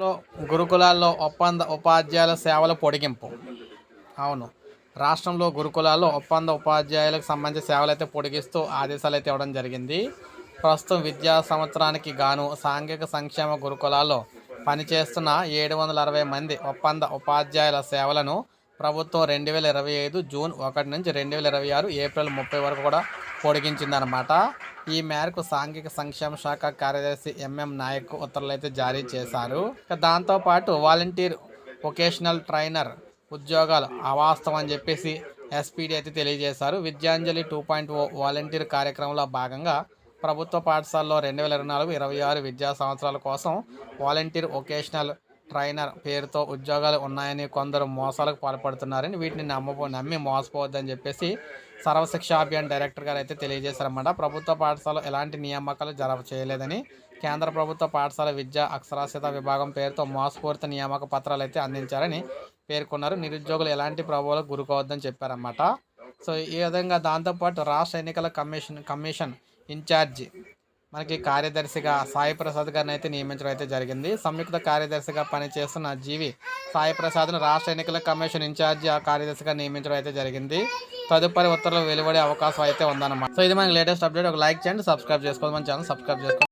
లో గురుకులాల్లో ఒప్పంద ఉపాధ్యాయుల సేవల పొడిగింపు. అవును. రాష్ట్రంలో గురుకులాల్లో ఒప్పంద ఉపాధ్యాయులకు సంబంధించిన సేవలు అయితే పొడిగిస్తూ ఆదేశాలు అయితే ఇవ్వడం జరిగింది. ప్రస్తుతం విద్యా సంవత్సరానికి గాను సాంఘిక సంక్షేమ గురుకులాల్లో పనిచేస్తున్న ఏడు వందల అరవై మంది ఒప్పంద ఉపాధ్యాయుల సేవలను ప్రభుత్వం రెండు వేల ఇరవై ఐదు జూన్ ఒకటి నుంచి రెండు వేల ఇరవై ఆరు ఏప్రిల్ ముప్పై వరకు కూడా పొడిగించిందనమాట ఈ మేరకు సాంఘిక సంక్షేమ శాఖ కార్యదర్శి ఎంఎం నాయక్ ఉత్తర్వులు అయితే జారీ చేశారు. దాంతోపాటు వాలంటీర్ వొకేషనల్ ట్రైనర్ ఉద్యోగాలు అవాస్తవం అని చెప్పేసి ఎస్పీడీ అయితే తెలియజేశారు. Vidyanjali two point O volunteer కార్యక్రమంలో భాగంగా ప్రభుత్వ పాఠశాలలో రెండు వేల ఇరవై నాలుగు ఇరవై ఆరు విద్యా సంవత్సరాల కోసం వాలంటీర్ వొకేషనల్ ట్రైనర్ పేరుతో ఉద్యోగాలు ఉన్నాయని కొందరు మోసాలకు పాల్పడుతున్నారని వీటిని నమ్మబో నమ్మి మోసపోవద్దని చెప్పేసి సర్వశిక్ష అభియాన్ డైరెక్టర్ గారు అయితే తెలియజేశారన్నమాట. ప్రభుత్వ పాఠశాల ఎలాంటి నియామకాలు జరప చేయలేదని కేంద్ర ప్రభుత్వ పాఠశాల విద్య అక్షరాస్యత విభాగం పేరుతో మోసపూరిత నియామక పత్రాలు అయితే అందించారని పేర్కొన్నారు. నిరుద్యోగులు ఎలాంటి ప్రభావాలకు గురుకోవద్దని చెప్పారన్నమాట. సో ఈ విధంగా దాంతోపాటు రాష్ట్ర ఎన్నికల కమిషన్ కమిషన్ ఇన్ఛార్జి మనకి కార్యదర్శిగా సాయి ప్రసాద్ గారిని అయితే నియమించడం అయితే జరిగింది. సంయుక్త కార్యదర్శిగా పనిచేస్తున్న జీవి సాయి ప్రసాద్ను రాష్ట్ర ఎన్నికల కమిషన్ ఇన్ఛార్జి ఆ కార్యదర్శిగా నియమించడం అయితే జరిగింది. తదుపరి ఉత్తర్వులు వెలువడే అవకాశం అయితే ఉందన్నమాట. సో ఇది మనకి లేటెస్ట్ అప్డేట్. ఒక లైక్ చేయండి సబ్స్క్రైబ్ చేసుకోవాలి మన ఛానల్ సబ్స్క్రైబ్ చేసుకోండి.